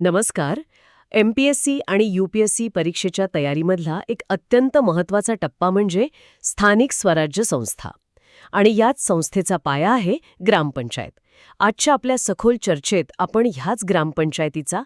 नमस्कार. M P S C आणि U P S C परीक्षेच्या तयारीमधला एक अत्यंत महत्त्वाचा टप्पा म्हणजे स्थानिक स्वराज्य संस्था. आणि याच संस्थेचा पाया आहे ग्रामपंचायत. आजच्या आपल्या सखोल चर्चेत आपण ह्याच ग्रामपंचायतीचा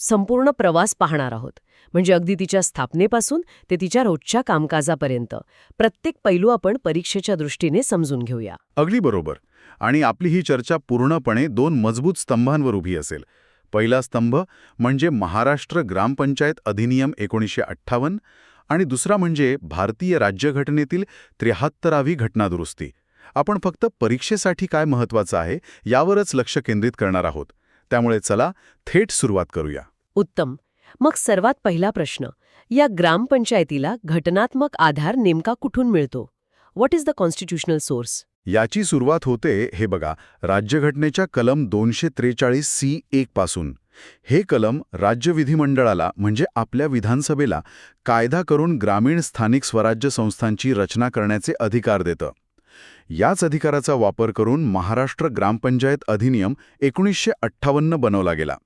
संपूर्ण प्रवास पाहणार आहोत. म्हणजे अगदी तिच्या स्थापनेपासून ते तिच्या रोजच्या कामकाजापर्यंत. प्रत्येक पैलू आपण परीक्षेच्या दृष्टीने समजून घेऊया. अगदी बरोबर. आणि आपली ही चर्चा पूर्णपणे दोन मजबूत स्तंभांवर उभी असेल. पहिला स्तंभ म्हणजे महाराष्ट्र ग्रामपंचायत अधिनियम एकोणीसशे अठ्ठावन्न आणि दुसरा म्हणजे भारतीय राज्यघटनेतील त्र्याहत्तरावी घटनादुरुस्ती. आपण फक्त परीक्षेसाठी काय महत्वाचं आहे यावरच लक्ष केंद्रित करणार आहोत. त्यामुळे चला थेट सुरुवात करूया. उत्तम. मग सर्वात पहिला प्रश्न. या ग्रामपंचायतीला घटनात्मक आधार नेमका कुठून मिळतो? What is the constitutional source याची सुरुवात होते हे बघा राज्यघटनेच्या कलम दोनशे त्रेचाळीस सी एक पासून. हे कलम राज्य विधिमंडळाला म्हणजे आपल्या विधानसभेला कायदा करून ग्रामीण स्थानिक स्वराज्य संस्थांची रचना करण्याचे अधिकार देतं. याच अधिकाराचा वापर करून महाराष्ट्र ग्रामपंचायत अधिनियम एकोणीसशे अठ्ठावन्न बनवला गेला.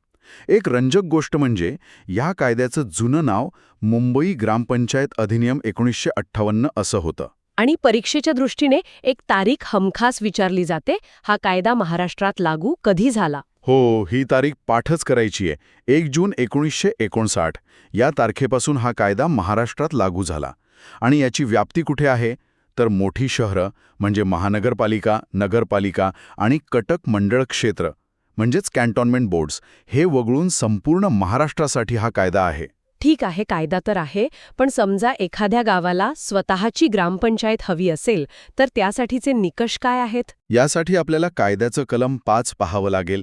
एक रंजक गोष्ट म्हणजे या कायद्याचं जुनं नाव मुंबई ग्रामपंचायत अधिनियम एकोणीसशे अठ्ठावन्न असं होतं. आणि परीक्षेच्या दृष्टीने एक तारीख हमखास विचारली जाते. हा कायदा महाराष्ट्रात लागू कधी झाला? हो ही तारीख पाठच करायची आहे. एक जून एकोणीसशे एकोणसाठ. या तारखेपासून हा कायदा महाराष्ट्रात लागू झाला. आणि याची व्याप्ती कुठे आहे? तर मोठी शहरं म्हणजे महानगरपालिका नगरपालिका आणि कटक मंडळ क्षेत्र म्हणजेच कॅन्टॉनमेंट बोर्ड्स हे वगळून संपूर्ण महाराष्ट्रासाठी हा कायदा आहे. ठीक आहे कायदा तर आहे पण समजा एखाद्या गावाला स्वतःची ग्रामपंचायत हवी असेल तर त्यासाठीचे निकष काय आहेत? यासाठी आपल्याला कायद्याचं कलम पाच पाहावं लागेल.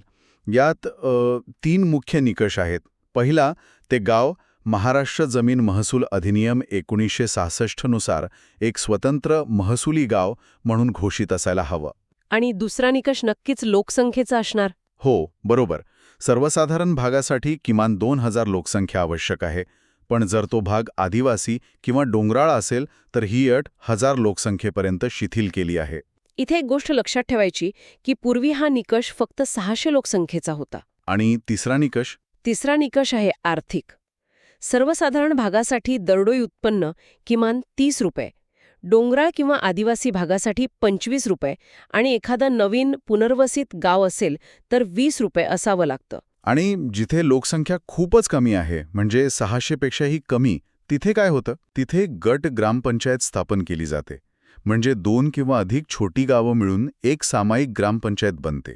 यात अ, तीन मुख्य निकष आहेत. पहिला ते गाव महाराष्ट्र जमीन महसूल अधिनियम एकोणीसशे सहासष्टनुसार एक स्वतंत्र महसुली गाव म्हणून घोषित असायला हवं. आणि दुसरा निकष नक्कीच लोकसंख्येचा असणार? हो बरोबर. सर्वसाधारण भागासाठी किमान दोन हजार लोकसंख्या आवश्यक आहे. पण जर तो भाग आदिवासी किंवा डोंगराळ असेल तर ही अट हजार लोकसंख्येपर्यंत शिथिल केली आहे. इथे एक गोष्ट लक्षात ठेवायची की पूर्वी हा निकष फक्त सहाशे लोकसंख्येचा होता. आणि तिसरा निकष? तिसरा निकष आहे आर्थिक. सर्वसाधारण भागासाठी दरडोई उत्पन्न किमान तीस रुपये. डोंगराळ किंवा आदिवासी भागासाठी पंचवीस रुपये आणि एखादं नवीन पुनर्वसित गाव असेल तर वीस रुपये असावं लागतं. आणि जिथे लोकसंख्या खूपच कमी आहे म्हणजे सहाशेपेक्षाही कमी तिथे काय होतं? तिथे गट ग्रामपंचायत स्थापन केली जाते. म्हणजे दोन किंवा अधिक छोटी गावं मिळून एक सामायिक ग्रामपंचायत बनते.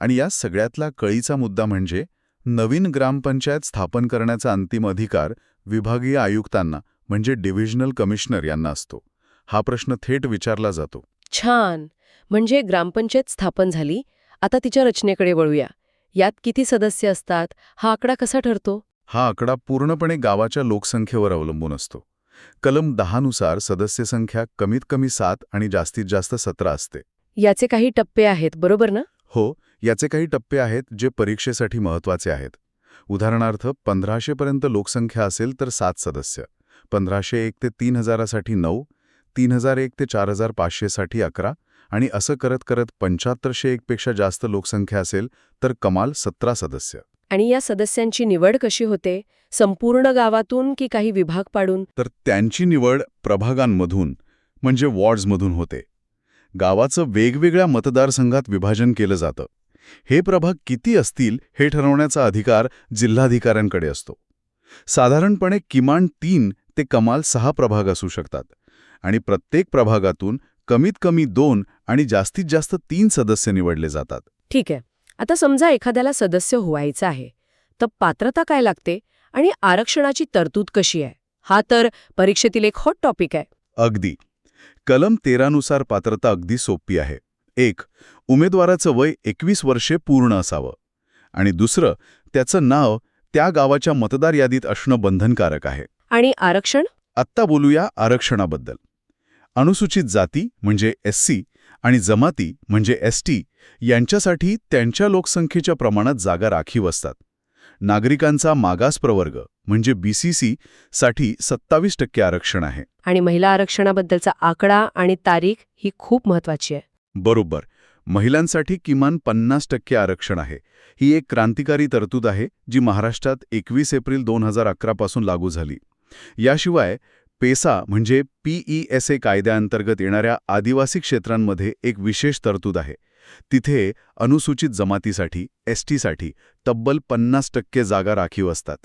आणि या सगळ्यातला कळीचा मुद्दा म्हणजे नवीन ग्रामपंचायत स्थापन करण्याचा अंतिम अधिकार विभागीय आयुक्तांना म्हणजे डिव्हिजनल कमिशनर यांना असतो. हा प्रश्न थेट विचारला जातो. छान! म्हणजे ग्रामपंचायत स्थापन झाली. आता तिच्या रचनेकडे वळूया. यात किती सदस्य असतात? हा आकडा कसा ठरतो? हा आकडा पूर्णपणे गावाच्या लोकसंख्येवर अवलंबून असतो. कलम दहानुसार सदस्य संख्या कमीत कमी सात आणि जास्तीत जास्त सतरा असते. याचे काही टप्पे आहेत बरोबर ना? हो याचे काही टप्पे आहेत जे परीक्षेसाठी महत्त्वाचे आहेत. उदाहरणार्थ पंधराशेपर्यंत लोकसंख्या असेल तर सात सदस्य पंधराशे एक ते तीन हजारासाठी नऊ तीन हजार एक ते चार हजार पाचशेसाठी अकरा आणि असं करत करत पंच्याहत्तरशे एकपेक्षा जास्त लोकसंख्या असेल तर कमाल सतरा सदस्य. आणि या सदस्यांची निवड कशी होते? संपूर्ण गावातून की काही विभाग पाडून? तर त्यांची निवड प्रभागांमधून म्हणजे वॉर्ड्समधून होते. गावाचं वेगवेगळ्या मतदारसंघात विभाजन केलं जातं. हे प्रभाग किती असतील हे ठरवण्याचा अधिकार जिल्हाधिकाऱ्यांकडे असतो. साधारणपणे किमान तीन ते कमाल सहा प्रभाग असू शकतात. आणि प्रत्येक प्रभागातून कमीत कमी दोन आणि जास्तीत जास्त तीन सदस्य निवडले जातात. ठीक आहे. आता समजा एखाद्याला सदस्य व्हायचं आहे तर पात्रता काय लागते आणि आरक्षणाची तरतूद कशी आहे? हा तर परीक्षेतील एक हॉट टॉपिक आहे. अगदी. कलम तेरानुसार पात्रता अगदी सोपी आहे. एक उमेदवाराचं वय एकवीस वर्षे पूर्ण असावं. आणि दुसरं त्याचं नाव त्या गावाच्या मतदार यादीत असणं बंधनकारक आहे. आणि आरक्षण? आत्ता बोलूया आरक्षणाबद्दल. अनुसूचित जाती म्हणजे एस सी आणि जमाती म्हणजे एस टी यांच्यासाठी त्यांच्या लोकसंख्येच्या प्रमाणात जागा राखीव असतात. नागरिकांचा मागास प्रवर्ग म्हणजे बीसीसी साठी सत्तावीस टक्के आरक्षण आहे. आणि महिला आरक्षणाबद्दलचा आकडा आणि तारीख ही खूप महत्वाची आहे. बरोबर. महिलांसाठी किमान पन्नास टक्के आरक्षण आहे. ही एक क्रांतिकारी तरतूद आहे जी महाराष्ट्रात एकवीस एप्रिल दोन हजार अकरापासून लागू झाली. याशिवाय पेसा म्हणजे पीईएसए कायद्याअंतर्गत येणाऱ्या आदिवासी क्षेत्रांमध्ये एक विशेष तरतूद आहे. तिथे अनुसूचित जमातीसाठी एस टीसाठी तब्बल पन्नास टक्के जागा राखीव असतात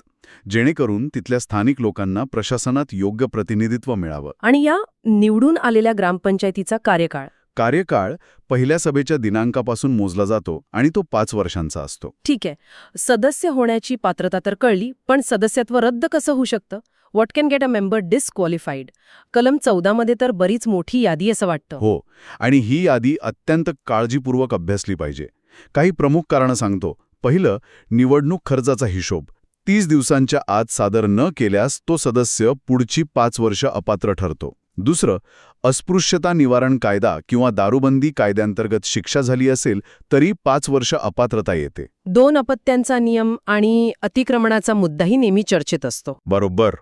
जेणेकरून तिथल्या स्थानिक लोकांना प्रशासनात योग्य प्रतिनिधित्व मिळावं. आणि या निवडून आलेल्या ग्रामपंचायतीचा कार्यकाळ? कार्यकाळ पहिल्या सभेच्या दिनांकापासून मोजला जातो आणि तो पाच वर्षांचा असतो. ठीक आहे. सदस्य होण्याची पात्रता तर कळली पण सदस्यत्व रद्द कसं होऊ शकतं? What can get a member disqualified. कलम चौदामध्ये तर बरीच मोठी यादी असं वाटतं. हो आणि ही यादी अत्यंत काळजीपूर्वक अभ्यासली पाहिजे. काही प्रमुख कारणं सांगतो. पहिलं निवडणूक खर्चाचा हिशोब. तीस दिवसांच्या आत सादर न केल्यास तो सदस्य पुढची पाच वर्ष अपात्र ठरतो. दुसरं अस्पृश्यता निवारण कायदा किंवा दारूबंदी कायद्यांतर्गत शिक्षा झाली असेल तरी पाच वर्ष अपात्रता येते. दोन अपत्यांचा नियम आणि अतिक्रमणाचा मुद्दाही नेहमी चर्चेत असतो. बरोबर.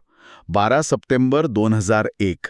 बारा सप्टेंबर दोन हजार एक.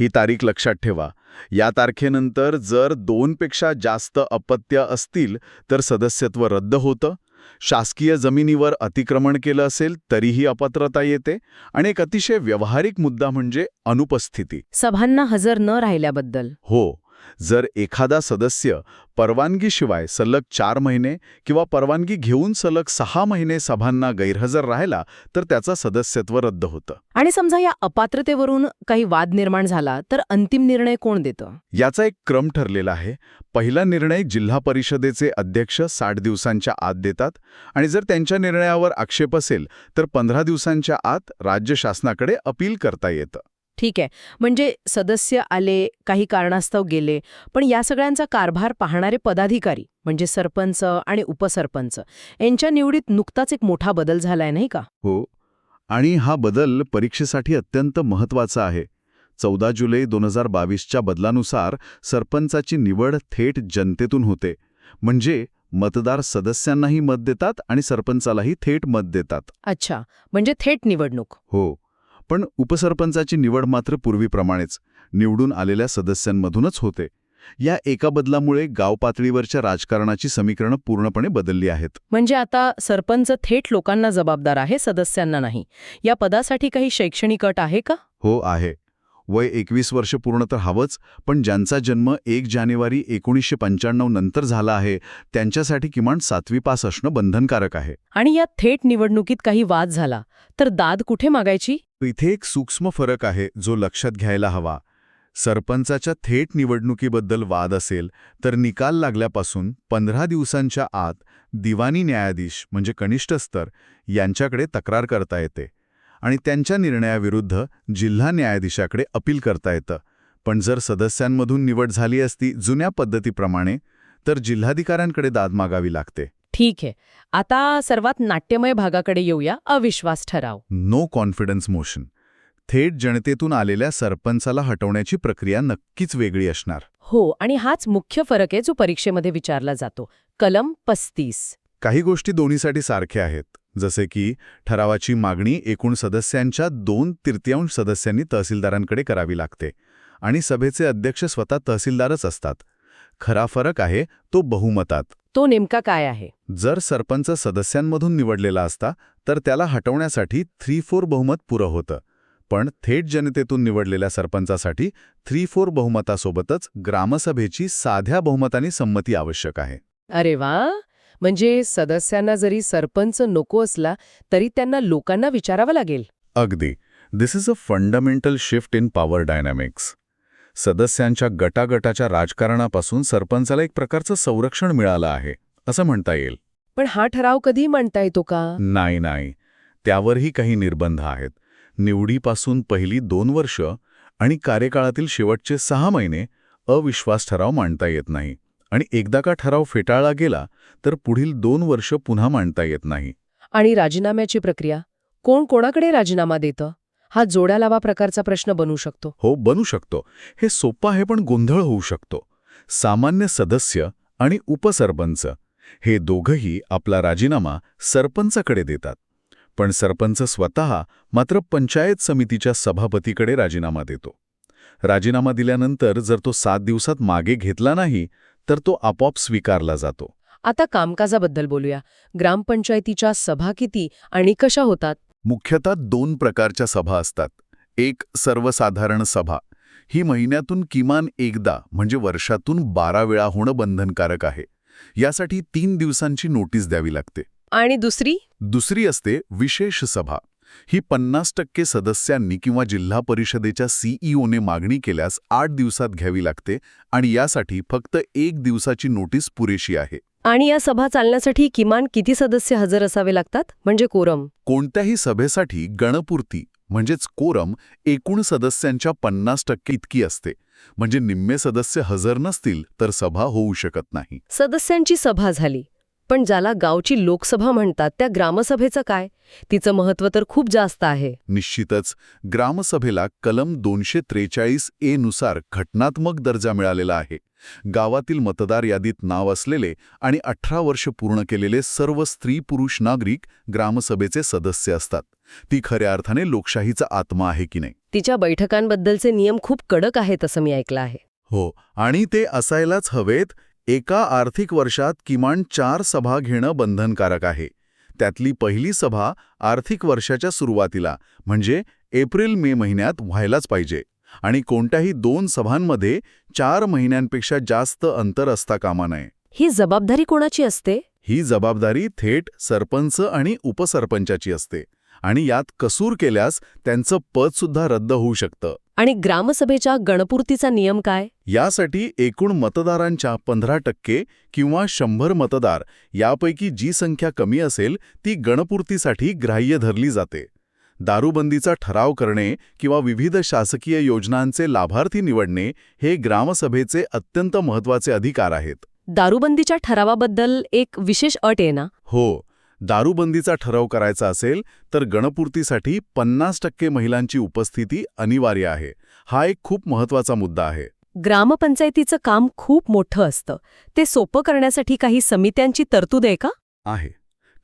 ही तारीख लक्षात ठेवा. या तारखेनंतर जर दोनपेक्षा जास्त अपत्य असतील तर सदस्यत्व रद्द होतं. शासकीय जमिनीवर अतिक्रमण केलं असेल तरीही अपात्रता येते. आणि एक अतिशय व्यावहारिक मुद्दा म्हणजे अनुपस्थिती. सभांना हजर न राहिल्याबद्दल. हो. जर एखादा सदस्य परवानगीशिवाय सलग चार महिने किंवा परवानगी घेऊन सलग सहा महिने सभांना गैरहजर राहिला तर त्याचा सदस्यत्व रद्द होतं. आणि समजा या अपात्रतेवरून काही वाद निर्माण झाला तर अंतिम निर्णय कोण देतं? याचा एक क्रम ठरलेला आहे. पहिला निर्णय जिल्हा परिषदेचे अध्यक्ष साठ दिवसांच्या आत देतात आणि जर त्यांच्या निर्णयावर आक्षेप असेल तर पंधरा दिवसांच्या आत राज्य शासनाकडे अपील करता येतं. ठीक आहे. म्हणजे सदस्य आले काही कारणास्तव गेले पण या सगळ्यांचा कारभार पाहणारे पदाधिकारी म्हणजे सरपंच आणि उपसरपंच यांच्या निवडीत नुकताच एक मोठा बदल झालाय नाही का? हो. आणि हा बदल परीक्षेसाठी अत्यंत महत्त्वाचा आहे. चौदा जुलै दोन हजार बावीसच्या बदलानुसार सरपंचाची निवड थेट जनतेतून होते. म्हणजे मतदार सदस्यांनाही मत देतात आणि सरपंचालाही थेट मत देतात. अच्छा. म्हणजे थेट निवडणूक. हो. पण उपसरपंचाची निवड मात्र पूर्वीप्रमाणेच निवडून आलेल्या सदस्यांमधूनच होते. या एका बदलामुळे गाव पातळीवरच्या राजकारणाची समीकरणं पूर्णपणे बदलली आहेत. म्हणजे आता सरपंच थेट लोकांना जबाबदार आहे सदस्यांना नाही. या पदासाठी काही शैक्षणिक अट आहे का? हो आहे. वय एकवीस वर्ष पूर्ण तर हवंच पण ज्यांचा जन्म एक जानेवारी एकोणीसशे पंच्याण्णव नंतर झाला आहे त्यांच्यासाठी किमान सातवी पास असणं बंधनकारक आहे. आणि या थेट निवडणुकीत काही वाद झाला तर दाद कुठे मागायची? इथे एक सूक्ष्म फरक आहे जो लक्षात घ्यायला हवा. सरपंचाच्या थेट निवडणुकीबद्दल वाद असेल तर निकाल लागल्यापासून पंधरा दिवसांच्या आत दिवाणी न्यायाधीश म्हणजे कनिष्ठ स्तर यांच्याकडे तक्रार करता येते. आणि त्यांच्या निर्णयाविरुद्ध जिल्हा न्यायाधीशाकडे अपील करता येतं. पण जर सदस्यांमधून निवड झाली असती जुन्या पद्धतीप्रमाणे तर जिल्हाधिकाऱ्यांकडे दाद मागावी लागते. ठीक आहे. आता सर्वात नाट्यमय भागाकडे येऊया. अविश्वास ठराव. नो कॉन्फिडन्स मोशन थेट जनतेतून आलेल्या सरपंचाला हटवण्याची प्रक्रिया नक्कीच वेगळी असणार. हो आणि हाच मुख्य फरक आहे जो परीक्षेमध्ये विचारला जातो. कलम पस्तीस. काही गोष्टी दोन्हीसाठी सारख्या आहेत. जसे की ठरावाची मागणी एकूण सदस्यांच्या दोन तृतीयांश सदस्यांनी तहसीलदारांकडे करावी लागते आणि सभेचे अध्यक्ष स्वतः तहसीलदारच असतात. खरा फरक आहे तो बहुमतात. तो नेमका काय आहे? जर सरपंच सदस्यांमधून निवडलेला असता तर त्याला हटवण्यासाठी थ्री फोर बहुमत पुरं होतं. पण थेट जनतेतून निवडलेल्या सरपंचासाठी थ्री फोर बहुमतासोबतच ग्रामसभेची साध्या बहुमताने संमती आवश्यक आहे. अरे वा! म्हणजे सदस्यांना जरी सरपंच नको असला तरी त्यांना लोकांना विचारावं लागेल. अगदी. This is a fundamental shift in power dynamics सदस्यांच्या गटागटाच्या राजकारणापासून सरपंचाला एक प्रकारचं संरक्षण मिळालं आहे असं म्हणता येईल. पण हा ठराव कधी म्हणता येतो का? नाही नाही. त्यावरही काही निर्बंध आहेत. निवडीपासून पहिली दोन वर्ष आणि कार्यकाळातील शेवटचे सहा महिने अविश्वास ठराव मांडता येत नाही आणि एकदा का ठराव फेटाळला गेला तर पुढील दोन वर्ष पुन्हा मांडता येत नाही. आणि राजीनाम्याची प्रक्रिया? कोण कोणाकडे राजीनामा देतं? हा जोड्या लावा प्रकारचा प्रश्न बनू शकतो. हो बनू शकतो. हे सोपं आहे पण गोंधळ होऊ शकतो. सामान्य सदस्य आणि उपसरपंच हे दोघंही आपला राजीनामा सरपंचाकडे देतात. पण सरपंच स्वतः मात्र पंचायत समितीच्या सभापतीकडे राजीनामा देतो. राजीनामा दिल्यानंतर जर तो सात दिवसात मागे घेतला नाही तर तो आपोआप स्वीकारला जातो. आता कामकाजाबद्दल बोलूया. ग्रामपंचायतीच्या सभा किती आणि कशा होतात? मुख्यतः दोन प्रकारच्या सभा असतात. एक सर्वसाधारण सभा. ही महिन्यातून किमान एकदा म्हणजे वर्षातून बारा वेळा होणं बंधनकारक आहे. यासाठी तीन दिवसांची नोटीस द्यावी लागते. आणि दुसरी? दुसरी असते विशेष सभा. ही पन्नास टक्के सदस्यांनी किंवा जिल्हा परिषदेच्या सीईओने मागणी केल्यास आठ दिवसात घ्यावी लागते आणि यासाठी फक्त एक दिवसाची नोटीस पुरेशी आहे. आणि या सभा चालण्यासाठी किमान किती सदस्य हजर असावे लागतात? म्हणजे कोरम. कोणत्याही सभेसाठी गणपूर्ती म्हणजेच कोरम एकूण सदस्यांच्या पन्नास टक्के इतकी असते. म्हणजे निम्मे सदस्य हजर नसतील तर सभा होऊ शकत नाही. सदस्यांची सभा झाली. पण ज्याला गावची लोकसभा म्हणतात त्या ग्रामसभेचं काय? तिचं महत्त्व तर खूप जास्त आहे. निश्चितच ग्रामसभेला कलम दोनशे त्रेचाळीस ए नुसार घटनात्मक दर्जा मिळालेला आहे. गावातील मतदार यादीत नाव असलेले आणि अठरा वर्ष पूर्ण केलेले सर्व स्त्री पुरुष नागरिक ग्रामसभेचे सदस्य असतात. ती खऱ्या अर्थाने लोकशाहीचा आत्मा आहे की नाही? तिच्या बैठकांबद्दलचे नियम खूप कडक आहेत असं मी ऐकलं आहे. हो आणि ते असायलाच हवेत एका आर्थिक वर्षात किमान चार सभा घेणं बंधनकारक आहे. त्यातली पहिली सभा आर्थिक वर्षाच्या सुरुवातीला म्हणजे एप्रिल मे महिन्यात व्हायलाच पाहिजे. आणि कोणत्याही दोन सभांमध्ये चार महिन्यांपेक्षा जास्त अंतर असता कामा नये. ही जबाबदारी कोणाची असते? ही जबाबदारी थेट सरपंच आणि उपसरपंचाची असते. आणि यात कसूर केल्यास त्यांचं पदसुद्धा रद्द होऊ शकतं. आणि ग्रामसभेच्या गणपूर्तीचा नियम काय? यासाठी एकूण मतदारांच्या पंधरा टक्के किंवा शंभर मतदार यापैकी जी संख्या कमी असेल ती गणपूर्तीसाठी ग्राह्य धरली जाते. दारूबंदीचा ठराव करणे किंवा विविध शासकीय योजनांचे लाभार्थी निवडणे हे ग्रामसभेचे अत्यंत महत्त्वाचे अधिकार आहेत. दारूबंदीच्या ठरावाबद्दल एक विशेष अट आहे ना? हो. दारूबंदीचा ठराव करायचा असेल तर गणपूर्तीसाठी पन्नास टक्के महिलांची उपस्थिती अनिवार्य आहे. हा एक खूप महत्त्वाचा मुद्दा आहे. ग्रामपंचायतीचं काम खूप मोठं असतं. ते सोपं करण्यासाठी काही समित्यांची तरतूद आहे का? आहे.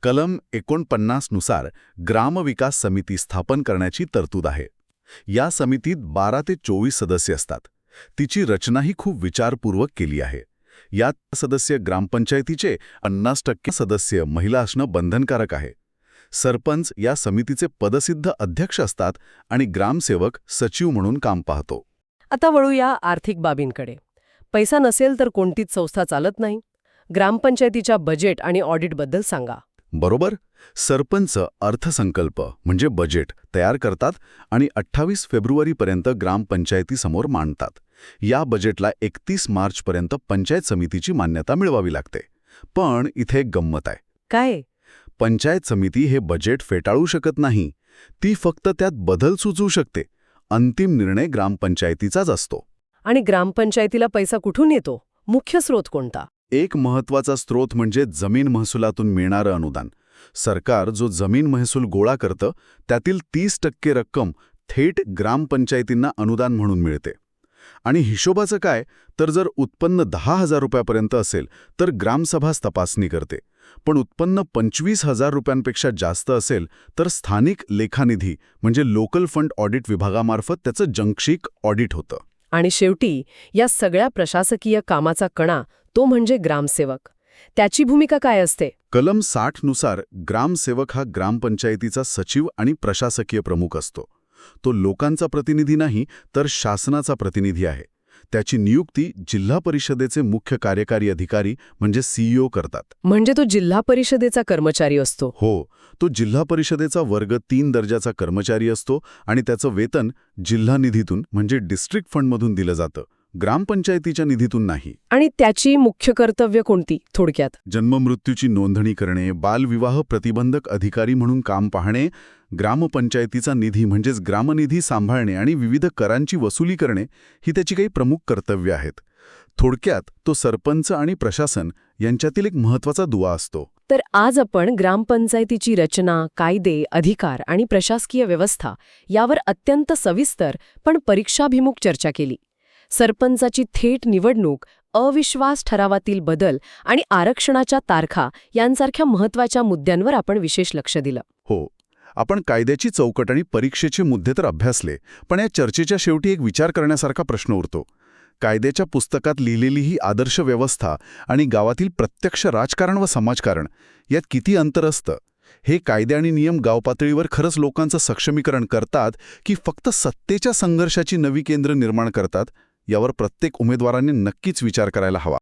कलम एकोणपन्नासनुसार ग्रामविकास समिती स्थापन करण्याची तरतूद आहे. या समितीत बारा ते चोवीस सदस्य असतात. तिची रचनाही खूप विचारपूर्वक केली आहे. यात सदस्य ग्रामपंचायतीचे पन्नास टक्के सदस्य महिला असणं बंधनकारक आहे. सरपंच या समितीचे पदसिद्ध अध्यक्ष असतात आणि ग्रामसेवक सचिव म्हणून काम पाहतो. आता वळूया आर्थिक बाबींकडे. पैसा नसेल तर कोणतीच संस्था चालत नाही. ग्रामपंचायतीच्या बजेट आणि ऑडिटबद्दल सांगा. बरोबर. सरपंच अर्थसंकल्प म्हणजे बजेट तयार करतात आणि अठ्ठावीस फेब्रुवारीपर्यंत ग्रामपंचायतीसमोर मांडतात. या बजेटला एकतीस मार्चपर्यंत पंचायत समितीची मान्यता मिळवावी लागते. पण इथे एक गंमत आहे. काय? पंचायत समिती हे बजेट फेटाळू शकत नाही. ती फक्त त्यात बदल सुचवू शकते. अंतिम निर्णय ग्रामपंचायतीचाच असतो. आणि ग्रामपंचायतीला पैसा कुठून येतो? मुख्य स्रोत कोणता? एक महत्त्वाचा स्रोत म्हणजे जमीन महसुलातून मिळणारं अनुदान. सरकार जो जमीन महसूल गोळा करतं त्यातील तीस टक्के रक्कम थेट ग्रामपंचायतींना अनुदान म्हणून मिळते. आणि हिशोबाचं काय? तर जर उत्पन्न दहा हजार रुपयापर्यंत असेल तर ग्रामसभाच तपासणी करते. पण उत्पन्न पंचवीस हजार रुपयांपेक्षा जास्त असेल तर स्थानिक लेखानिधी म्हणजे लोकल फंड ऑडिट विभागामार्फत त्याचं जंक्षिक ऑडिट होतं. आणि शेवटी या सगळ्या प्रशासकीय कामाचा कणा तो म्हणजे ग्रामसेवक. त्याची भूमिका काय असते? कलम साठनुसार ग्रामसेवक हा ग्रामपंचायतीचा सचिव आणि प्रशासकीय प्रमुख असतो. तो लोकांचा प्रतिनिधी नाही तर शासनाचा प्रतिनिधी आहे. त्याची नियुक्ती जिल्हा परिषदेचे मुख्य कार्यकारी अधिकारी म्हणजे सीईओ करतात. म्हणजे तो जिल्हा परिषदेचा कर्मचारी असतो. हो तो जिल्हा परिषदेचा वर्ग तीन दर्जाचा कर्मचारी असतो आणि त्याचं वेतन जिल्हा निधीतून म्हणजे डिस्ट्रिक्ट फंडमधून दिलं जातं. ग्रामपंचायतीच्या निधीतून नाही. आणि त्याची मुख्य कर्तव्य कोणती? थोडक्यात. जन्ममृत्यूची नोंदणी करणे बालविवाह प्रतिबंधक अधिकारी म्हणून काम पाहणे ग्रामपंचायतीचा निधी म्हणजेच ग्रामनिधी सांभाळणे आणि विविध करांची वसुली करणे ही त्याची काही प्रमुख कर्तव्य आहेत. थोडक्यात तो सरपंच आणि प्रशासन यांच्यातील एक महत्त्वाचा दुवा असतो. तर आज आपण ग्रामपंचायतीची रचना कायदे अधिकार आणि प्रशासकीय व्यवस्था यावर अत्यंत सविस्तर पण परीक्षाभिमुख चर्चा केली. सरपंचाची थेट निवडणूक अविश्वास ठरावातील बदल आणि आरक्षणाच्या तारखा यांसारख्या महत्त्वाच्या मुद्द्यांवर आपण विशेष लक्ष दिलं. हो आपण कायद्याची चौकट आणि परीक्षेचे मुद्दे तर अभ्यासले पण या चर्चेच्या शेवटी एक विचार करण्यासारखा प्रश्न उरतो. कायद्याच्या पुस्तकात लिहिलेली ही आदर्श व्यवस्था आणि गावातील प्रत्यक्ष राजकारण व समाजकारण यात किती अंतर असतं? हे कायदे आणि नियम गावपातळीवर खरंच लोकांचं सक्षमीकरण करतात की फक्त सत्तेच्या संघर्षाची नवी केंद्र निर्माण करतात? यावर प्रत्येक उमेदवाराने नक्कीच विचार करायला हवा.